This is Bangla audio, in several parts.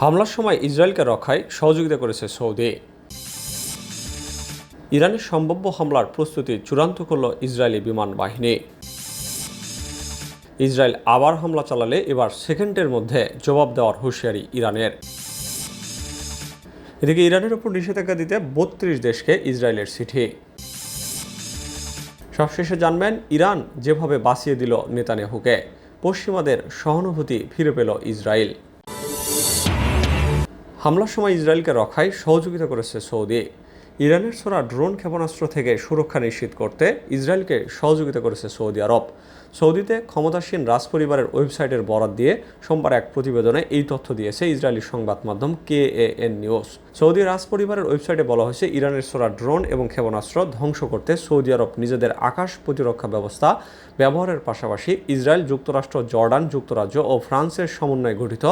হামলার সময় ইসরায়েলকে রক্ষায় সহযোগিতা করেছে সৌদি। ইরানের সম্ভাব্য হামলার প্রস্তুতি চূড়ান্ত করল ইসরায়েলি বিমান বাহিনী। ইসরায়েল আবার হামলা চালালে এবার সেকেন্ডের মধ্যে জবাব দেওয়ার হুঁশিয়ারি ইরানের। এদিকে ইরানের উপর নিষেধাজ্ঞা দিতে বত্রিশ দেশকে ইসরায়েলের চিঠি। সবশেষে জানবেন, ইরান যেভাবে বাঁচিয়ে দিল নেতানিয়াহুকে, পশ্চিমাদের সহানুভূতি ফিরে পেল ইসরায়েল। হামলার সময় ইসরায়েলকে রক্ষায় সহযোগিতা করেছে সৌদি। ইরানের ছোড়া ড্রোন ক্ষেপণাস্ত্র থেকে সুরক্ষা নিশ্চিত করতে ইসরায়েলকে সহযোগিতা করেছে সৌদি আরব। সৌদিতে ক্ষমতাসীন রাজপরিবারের ওয়েবসাইটের বরাত দিয়ে সোমবার এক প্রতিবেদনে এই তথ্য দিয়েছে ইসরায়েলি সংবাদ মাধ্যম K A N news. Saudi রাজপরিবারের ওয়েবসাইটে বলা হয়েছে, ইরানের ছোড়া ড্রোন এবং ক্ষেপণাস্ত্র ধ্বংস করতে সৌদি আরব নিজেদের আকাশ প্রতিরক্ষা ব্যবস্থা ব্যবহারের পাশাপাশি ইসরায়েল, যুক্তরাষ্ট্র, জর্ডান, যুক্তরাজ্য ও ফ্রান্সের সমন্বয়ে গঠিত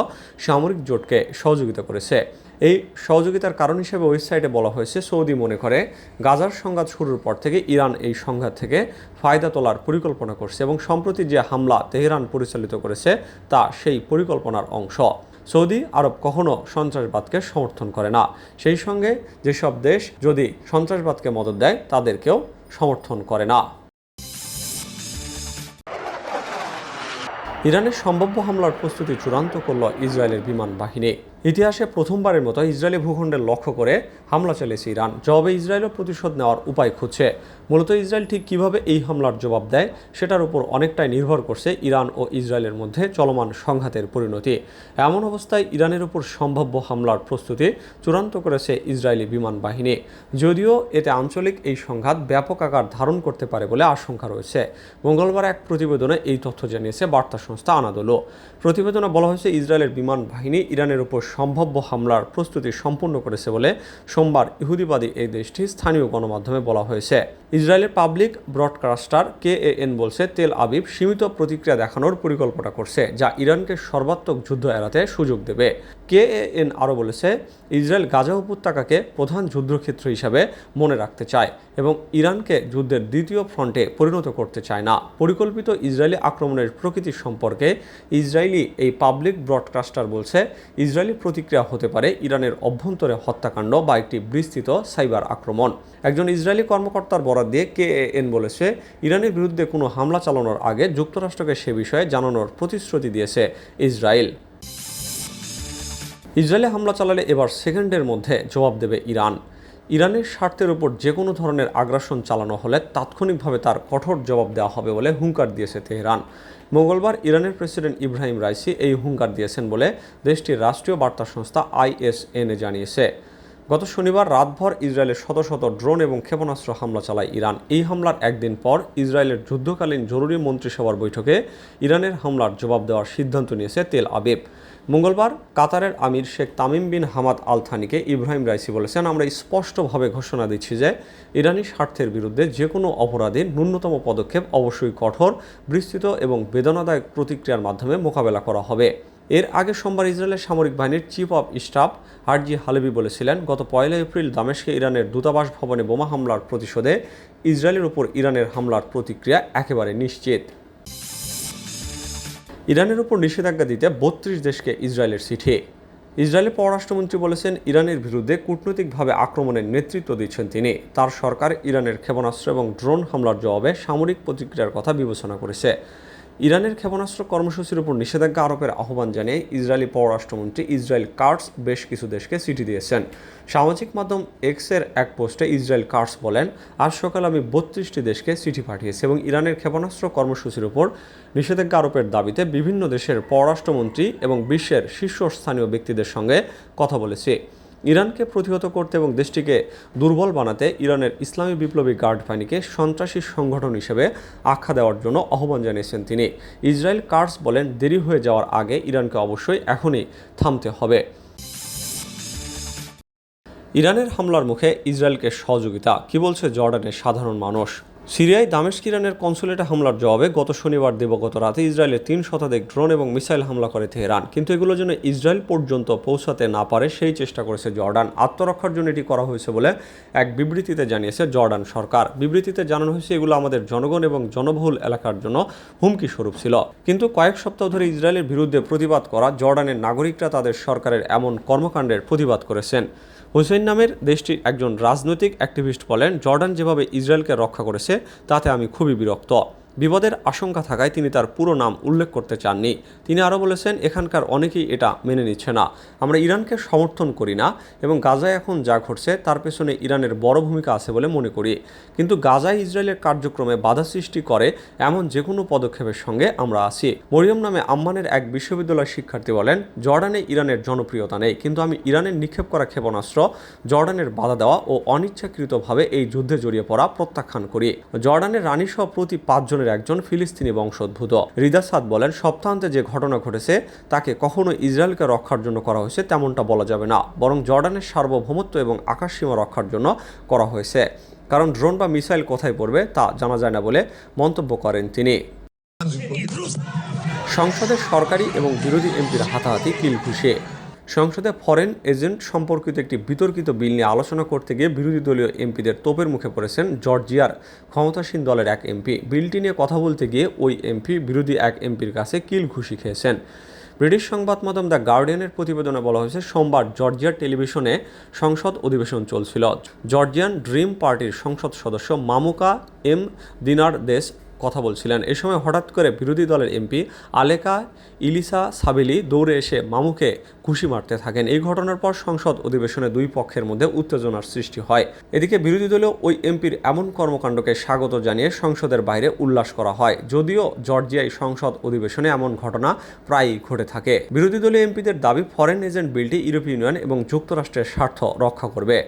সামরিক জোটকে সহযোগিতা করেছে। এই সহযোগিতার কারণ হিসেবে ওয়েবসাইটে বলা হয়েছে, সৌদি মনে করে গাজার সংঘাত শুরুর পর থেকে ইরান এই সংঘাত থেকে ফায়দা তোলার পরিকল্পনা করছে এবং সম্প্রতি যে হামলা তেহরান পরিচালিত করেছে, তা সেই পরিকল্পনার অংশ। সৌদি আরব কখনো সন্ত্রাসবাদকে সমর্থন করে না। সেই সঙ্গে যেসব দেশ যদি সন্ত্রাসবাদকে মদত দেয়, তাদেরকেও সমর্থন করে না। ইরানের সম্ভাব্য হামলার প্রস্তুতি চূড়ান্ত করল ইসরায়েলের বিমান বাহিনী। ইতিহাসে প্রথমবারের মতো ইসরায়েলি ভূখণ্ডের লক্ষ্য করে হামলা চালিয়েছে ইরান। জবাবে ইসরায়েলও প্রতিশোধ নেওয়ার উপায় খুঁজছে। মূলত ইসরায়েল ঠিক কীভাবে এই হামলার জবাব দেয় সেটার উপর অনেকটাই নির্ভর করছে ইরান ও ইসরায়েলের মধ্যে চলমান সংঘাতের পরিণতি। এমন অবস্থায় ইরানের উপর সম্ভাব্য হামলার প্রস্তুতি চূড়ান্ত করেছে ইসরায়েলি বিমান বাহিনী। যদিও এতে আঞ্চলিক এই সংঘাত ব্যাপক আকার ধারণ করতে পারে বলে আশঙ্কা রয়েছে। মঙ্গলবার এক প্রতিবেদনে এই তথ্য জানিয়েছে বার্তা সংস্থা আনাদোলো। প্রতিবেদনে বলা হয়েছে, ইসরায়েলের বিমান বাহিনী ইরানের উপর সম্ভাব্য হামলার প্রস্তুতি সম্পূর্ণ করেছে বলে সোমবার ইহুদিবাদী এই দেশটি স্থানীয় গণমাধ্যমে বলা হয়েছে। ইসরায়েলের পাবলিক ব্রডকাস্টার কে এন বলছে, তেল আবিব সীমিত প্রতিক্রিয়া দেখানোর পরিকল্পনা করছে, যা ইরানকে সর্বাত্মক যুদ্ধ এড়াতে সুযোগ দেবে। কে এন আরও বলেছে, ইসরায়েল গাজা উপত্যকাকে প্রধান যুদ্ধক্ষেত্র হিসাবে মনে রাখতে চায়। এবং ইরানকে যুদ্ধের দ্বিতীয় ফ্রন্টে পরিণত করতে চায় না। পরিকল্পিত ইসরায়েলি আক্রমণের প্রকৃতি সম্পর্কে ইসরায়েলি এই পাবলিক ব্রডকাস্টার বলছে, ইসরায়েলি প্রতিক্রিয়া হতে পারে ইরানের অভ্যন্তরে হত্যাকাণ্ড বা একটি বিস্তৃত সাইবার আক্রমণ। একজন ইসরায়েলি কর্মকর্তার বরাদ দিয়ে কে এন বলেছে, ইরানের বিরুদ্ধে কোনো হামলা চালানোর আগে যুক্তরাষ্ট্রকে সে বিষয়ে জানানোর প্রতিশ্রুতি দিয়েছে ইসরায়েল। ইসরায়েলে হামলা চালালে এবার সেকেন্ডের মধ্যে জবাব দেবে ইরান। ইরানের স্বার্থের উপর যে কোনো ধরনের আগ্রাসন চালানো হলে তাৎক্ষণিকভাবে তার কঠোর জবাব দেওয়া হবে বলে হুঙ্কার দিয়েছে তেহরান। মঙ্গলবার ইরানের প্রেসিডেন্ট ইব্রাহিম রাইসি এই হুঙ্কার দিয়েছেন বলে দেশটির রাষ্ট্রীয় বার্তা সংস্থা আইএসএনএ জানিয়েছে। গত শনিবার রাতভর ইসরায়েলের শত শত ড্রোন এবং ক্ষেপণাস্ত্র হামলা চালায় ইরান। এই হামলার একদিন পর ইসরায়েলের যুদ্ধকালীন জরুরি মন্ত্রিসভার বৈঠকে ইরানের হামলার জবাব দেওয়ার সিদ্ধান্ত নিয়েছে তেল আবিব। মঙ্গলবার কাতারের আমির Sheikh Tamim bin Hamad Al থানিকে Ebrahim Raisi বলেছেন, আমরা স্পষ্টভাবে ঘোষণা দিচ্ছি যে ইরানি স্বার্থের বিরুদ্ধে যে কোনো অপরাধীর ন্যূনতম পদক্ষেপ অবশ্যই কঠোর, বিস্তৃত এবং বেদনাদায়ক প্রতিক্রিয়ার মাধ্যমে মোকাবেলা করা হবে। এর আগে সোমবার ইসরায়েলের সামরিক বাহিনীর chief of staff Herzi Halevi বলেছিলেন, গত পয়লা এপ্রিল দামেশকে ইরানের দূতাবাস ভবনে বোমা হামলার প্রতিশোধে ইসরায়েলের উপর ইরানের হামলার প্রতিক্রিয়া একেবারে নিশ্চিত। ইরানের উপর নিষেধাজ্ঞা দিতে বত্রিশ দেশকে ইসরায়েলের চিঠি। ইসরায়েলের পররাষ্ট্রমন্ত্রী বলেছেন, ইরানের বিরুদ্ধে কূটনৈতিকভাবে আক্রমণের নেতৃত্ব দিচ্ছেন তিনি। তার সরকার ইরানের ক্ষেপণাস্ত্র এবং ড্রোন হামলার জবাবে সামরিক প্রতিক্রিয়ার কথা বিবেচনা করেছে। ইরানের ক্ষেপণাস্ত্র কর্মসূচির উপর নিষেধাজ্ঞা আরোপের আহ্বান জানিয়ে ইসরায়েলি পররাষ্ট্রমন্ত্রী ইসরায়েল কার্টস বেশ কিছু দেশকে চিঠি দিয়েছেন। সামাজিক মাধ্যম এক্সের এক পোস্টে ইসরায়েল কার্টস বলেন, আজ সকালে আমি বত্রিশটি দেশকে চিঠি পাঠিয়েছি এবং ইরানের ক্ষেপণাস্ত্র কর্মসূচির উপর নিষেধাজ্ঞা আরোপের দাবিতে বিভিন্ন দেশের পররাষ্ট্রমন্ত্রী এবং বিশ্বের শীর্ষস্থানীয় ব্যক্তিদের সঙ্গে কথা বলেছি। ইরানকে প্রতিহত করতে এবং দেশটিকে দুর্বল বানাতে ইরানের ইসলামী বিপ্লবী গার্ড বাহিনীকে সন্ত্রাসী সংগঠন হিসেবে আখ্যা দেওয়ার জন্য আহ্বান জানিয়েছেন তিনি। ইসরায়েল কার্স বলেন, দেরি হয়ে যাওয়ার আগে ইরানকে অবশ্যই এখনই থামতে হবে। ইরানের হামলার মুখে ইসরায়েলকে সহযোগিতা, কি বলছে জর্ডানের সাধারণ মানুষ? সিরিয়ায় দামেস্ক ইরানের কনসুলেটে হামলার জবাবে গত শনিবার দিবগত রাতে ইসরায়েলের তিন শতাধিক ড্রোন এবং মিসাইল হামলা করে তেহরান। কিন্তু এগুলো যেন ইসরায়েল পর্যন্ত পৌঁছাতে না পারে, সেই চেষ্টা করেছে জর্ডান। আত্মরক্ষার জন্য এটি করা হয়েছে বলে এক বিবৃতিতে জানিয়েছে জর্ডান সরকার। বিবৃতিতে জানানো হয়েছে, এগুলো আমাদের জনগণ এবং জনবহুল এলাকার জন্য হুমকি স্বরূপ ছিল। কিন্তু কয়েক সপ্তাহ ধরে ইসরায়েলের বিরুদ্ধে প্রতিবাদ করা জর্ডানের নাগরিকরা তাদের সরকারের এমন কর্মকাণ্ডের প্রতিবাদ করেছেন। হুসেইন নামের দেশটির একজন রাজনৈতিক অ্যাক্টিভিস্ট বলেন, জর্ডান যেভাবে ইসরায়েলকে রক্ষা করেছে, তাতে আমি খুবই বিরক্ত। বিপদের আশঙ্কা থাকায় তিনি তার পুরো নাম উল্লেখ করতে চাননি। তিনি আরও বলেছেন, এখানকার অনেকেই এটা মেনে নিচ্ছে না। আমরা ইরানকে সমর্থন করি না এবং গাজায় এখন যা ঘটছে তার পেছনে ইরানের বড় ভূমিকা আছে বলে মনে করি। কিন্তু গাজায় ইসরায়েলের কার্যক্রমে বাধা সৃষ্টি করে এমন যে কোনো পদক্ষেপের সঙ্গে আমরা আছি। মরিয়ম নামে আম্মানের এক বিশ্ববিদ্যালয় শিক্ষার্থী বলেন, জর্ডানে ইরানের জনপ্রিয়তা নেই, কিন্তু আমি ইরানের নিক্ষেপ করা ক্ষেপণাস্ত্র, জর্ডানের বাধা দেওয়া ও অনিচ্ছাকৃতভাবে এই যুদ্ধে জড়িয়ে পড়া প্রত্যাখ্যান করি। জর্ডানের রানীসহ প্রতি পাঁচজনের একজন ফিলিস্তিনি বংশোদ্ভূত। রিদা সাদ বলেন, সপ্তাহান্তে যে ঘটনা ঘটেছে, তাকে কখনো ইসরায়েলকে রক্ষার জন্য করা হয়েছে তেমনটা বলা যাবে না, বরং জর্ডানের সার্বভৌমত্ব এবং আকাশসীমা রক্ষার জন্য করা হয়েছে। কারণ ড্রোন বা মিসাইল কোথায় পড়বে, তা জানা যায় না বলে মন্তব্য করেন তিনি। সংসদের সরকারি এবং বিরোধী এমপির হাতাহাতি কিল ঘুষে। সংসদে ফরেন এজেন্ট সম্পর্কিত একটি বিতর্কিত বিল নিয়ে আলোচনা করতে গিয়ে বিরোধী দলীয় এমপিদের তোপের মুখে পড়েছেন জর্জিয়ার ক্ষমতাসীন দলের এক এমপি। বিলটি নিয়ে কথা বলতে গিয়ে ওই এমপি বিরোধী এক এমপির কাছে কিল ঘুষি খেয়েছেন। ব্রিটিশ সংবাদ মাধ্যম দ্য গার্ডিয়ানের প্রতিবেদনে বলা হয়েছে, সোমবার জর্জিয়ার টেলিভিশনে সংসদ অধিবেশন চলছিল। জর্জিয়ান ড্রিম পার্টির সংসদ সদস্য মামুকা এম দিনার দেশ কথা বলছিলেন। এ সময় হঠাৎ করে বিরোধী দলের এমপি আলেকা ইলিসা সাবেলি দৌড়ে এসে মামুকে ঘুষি মারতে থাকেন। এই ঘটনার পর সংসদ অধিবেশনে দুই পক্ষের মধ্যে উত্তেজনার সৃষ্টি হয়। এদিকে বিরোধী দলীয় ওই এমপির এমন কর্মকাণ্ডকে স্বাগত জানিয়ে সংসদের বাইরে উল্লাস করা হয়। যদিও জর্জিয়ায় সংসদ অধিবেশনে এমন ঘটনা প্রায়ই ঘটে থাকে। বিরোধী দলীয় এমপিদের দাবি, ফরেন এজেন্ট বিলটি ইউরোপীয় ইউনিয়ন এবং যুক্তরাষ্ট্রের স্বার্থ রক্ষা করবে।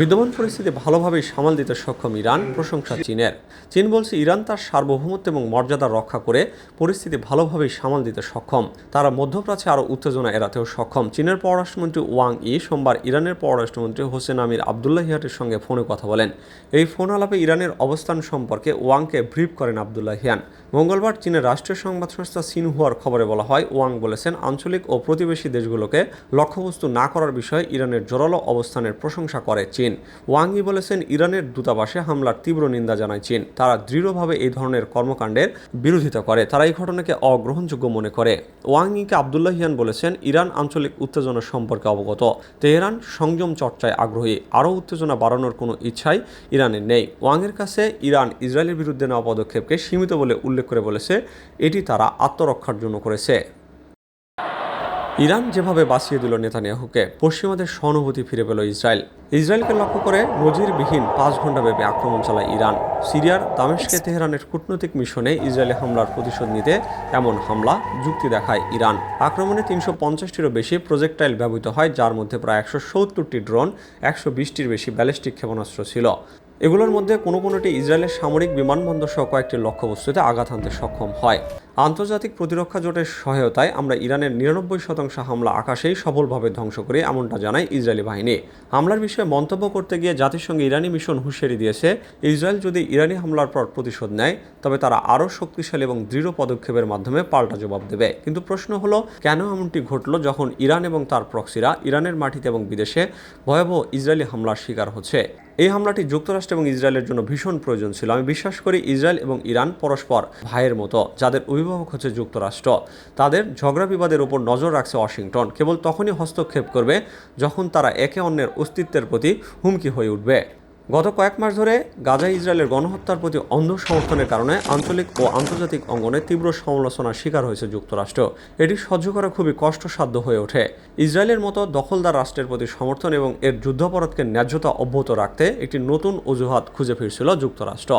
বিদ্যমান পরিস্থিতি ভালোভাবেই সামাল দিতে সক্ষম ইরান, প্রশংসা চীনের। চীন বলছে ইরান তার সার্বভৌমত্ব এবং মর্যাদা রক্ষা করে পরিস্থিতি ভালোভাবেই সামাল দিতে সক্ষম। তারা মধ্যপ্রাচ্যে আরও উত্তেজনা এড়াতেও সক্ষম। চীনের পররাষ্ট্রমন্ত্রী ওয়াং ই সোমবার ইরানের পররাষ্ট্রমন্ত্রী হোসেন আমির আবদুল্লাহিয়াটের সঙ্গে ফোনে কথা বলেন। এই ফোন আলাপে ইরানের অবস্থান সম্পর্কে ওয়াংকে ব্রিফ করেন আবদুল্লাহ হিয়ান। মঙ্গলবার চীনের রাষ্ট্রীয় সংবাদ সংস্থা সিনহুয়ার খবরে বলা হয়, ওয়াং বলেছেন, আঞ্চলিক ও প্রতিবেশী দেশগুলোকে লক্ষ্যবস্তু না করার বিষয়ে ইরানের জোরালো অবস্থানের প্রশংসা করে চীন। ওয়াংই বলেছেন, ইরানের দূতাবাসে হামলার তীব্র নিন্দা জানায় চীন। তারা দৃঢ়ভাবে এই ধরনের কর্মকাণ্ডের বিরোধিতা করে। তারা এই ঘটনাকে অগ্রহণযোগ্য মনে করে। ওয়াংইকে আবদুল্লাহিয়ান বলেছেন, ইরান আঞ্চলিক উত্তেজনা সম্পর্কে অবগত। তেহরান সংযম চর্চায় আগ্রহী। আরও উত্তেজনা বাড়ানোর কোনো ইচ্ছাই ইরানের নেই। ওয়াংয়ের কাছে ইরান ইসরায়েলের বিরুদ্ধে নেওয়া পদক্ষেপকে সীমিত বলে উল্লেখ করে বলেছে, এটি তারা আত্মরক্ষার জন্য করেছে। ইরান যেভাবে বাঁচিয়ে দিল নেতানিয়াহুকে, পশ্চিমাদের সহানুভূতি ফিরে পেল ইসরায়েল। ইসরায়েলকে লক্ষ্য করে নজিরবিহীন পাঁচ ঘণ্টাব্যাপী আক্রমণ চালায় ইরান। সিরিয়ার দামেশকে তেহরানের কূটনৈতিক মিশনে ইসরায়েলি হামলার প্রতিশোধ নিতে এমন হামলা যুক্তি দেখায় ইরান। আক্রমণে তিনশো পঞ্চাশটিরও বেশি প্রজেক্টাইল ব্যবহৃত হয়, যার মধ্যে প্রায় একশো সত্তরটি ড্রোন, একশো বিশটির বেশি ব্যালিস্টিক ক্ষেপণাস্ত্র ছিল। এগুলোর মধ্যে কোনো কোনোটি ইসরায়েলের সামরিক বিমানবন্দর সহ কয়েকটি লক্ষ্যবস্তুতে আঘাত হানতে সক্ষম হয়। আন্তর্জাতিক প্রতিরক্ষা জোটের সহায়তায় আমরা ইরানের নিরানব্বই শতাংশ হামলা আকাশেই সফলভাবে ধ্বংস করি, এমনটা জানায় ইসরায়েলি বাহিনী। হামলার বিষয়ে মন্তব্য করতে গিয়ে জাতিসংঘে ইরানি মিশন হুঁশিয়ারি দিয়েছে, ইসরায়েল যদি ইরানি হামলার পর প্রতিশোধ নেয়, তবে তারা আরও শক্তিশালী এবং দৃঢ় পদক্ষেপের মাধ্যমে পাল্টা জবাব দেবে। কিন্তু প্রশ্ন হলো, কেন এমনটি ঘটল যখন ইরান এবং তার প্রক্সিরা ইরানের মাটিতে এবং বিদেশে ভয়াবহ ইসরায়েলি হামলার শিকার হচ্ছে? এই হামলাটি যুক্তরাষ্ট্র এবং ইসরায়েলের জন্য ভীষণ প্রয়োজন ছিল। আমি বিশ্বাস করি ইসরায়েল এবং ইরান পরস্পর ভাইয়ের মতো, যাদের অভিভাবক হচ্ছে যুক্তরাষ্ট্র। তাদের ঝগড়া বিবাদের উপর নজর রাখছে ওয়াশিংটন। কেবল তখনই হস্তক্ষেপ করবে যখন তারা একে অন্যের অস্তিত্বের প্রতি হুমকি হয়ে উঠবে। গত কয়েক মাস ধরে গাজা ইসরায়েলের গণহত্যার প্রতি অন্ধ সমর্থনের কারণে আঞ্চলিক ও আন্তর্জাতিক অঙ্গনে তীব্র সমালোচনার শিকার হয়েছে যুক্তরাষ্ট্র। এটি সহ্য করা খুবই কষ্টসাধ্য হয়ে ওঠে। ইসরায়েলের মতো দখলদার রাষ্ট্রের প্রতি সমর্থন এবং এর যুদ্ধাপরাধকে ন্যায্যতা অব্যাহত রাখতে একটি নতুন অজুহাত খুঁজে ফিরছিল যুক্তরাষ্ট্র।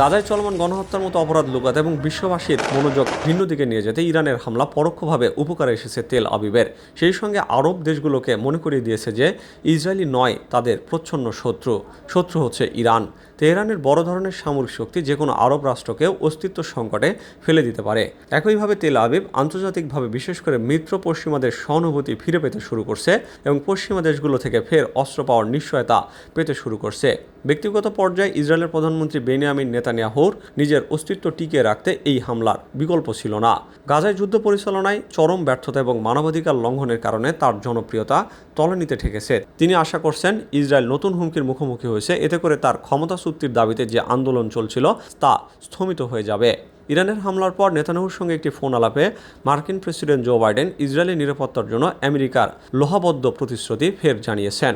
গাজায় চলমান গণহত্যার মতো অপরাধ লুকাতে এবং বিশ্ববাসীর মনোযোগ ভিন্ন দিকে নিয়ে যেতে ইরানের হামলা পরোক্ষভাবে উপকারে এসেছে তেল আবিবের। সেই সঙ্গে আরব দেশগুলোকে মনে করিয়ে দিয়েছে যে ইসরায়েলি নয়, তাদের প্রচ্ছন্ন শত্রু। শত্রু শত্রু হচ্ছে ইরান। তেহরানের বড় ধরনের সামরিক শক্তি যে কোনো আরব রাষ্ট্রকেও অস্তিত্ব সংকটে ফেলে দিতে পারে। একইভাবে তেল আবিব আন্তর্জাতিকভাবে বিশেষ করে মিত্র পশ্চিমাদের সহানুভূতি ফিরে পেতে শুরু করছে এবং পশ্চিমা দেশগুলো থেকে ফের অস্ত্র পাওয়ার নিশ্চয়তা পেতে শুরু করছে। ব্যক্তিগত পর্যায়ে ইসরায়েলের প্রধানমন্ত্রী বেনিয়ামিন নেতানিয়াহুর নিজের অস্তিত্ব টিকিয়ে রাখতে এই হামলার বিকল্প ছিল না। গাজায় যুদ্ধ পরিচালনায় চরম ব্যর্থতা এবং মানবাধিকার লঙ্ঘনের কারণে তার জনপ্রিয়তা তলানিতে ঠেকেছে। তিনি আশা করছেন ইসরায়েল নতুন হুমকির মুখোমুখি হয়েছে, এতে করে তার ক্ষমতাচ্যুতির দাবিতে যে আন্দোলন চলছিল তা স্থমিত হয়ে যাবে। ইরানের হামলার পর নেতানিয়াহুর সঙ্গে একটি ফোন আলাপে মার্কিন প্রেসিডেন্ট জো বাইডেন ইসরায়েলের নিরাপত্তার জন্য আমেরিকার লোহাবদ্ধ প্রতিশ্রুতি ফের জানিয়েছেন।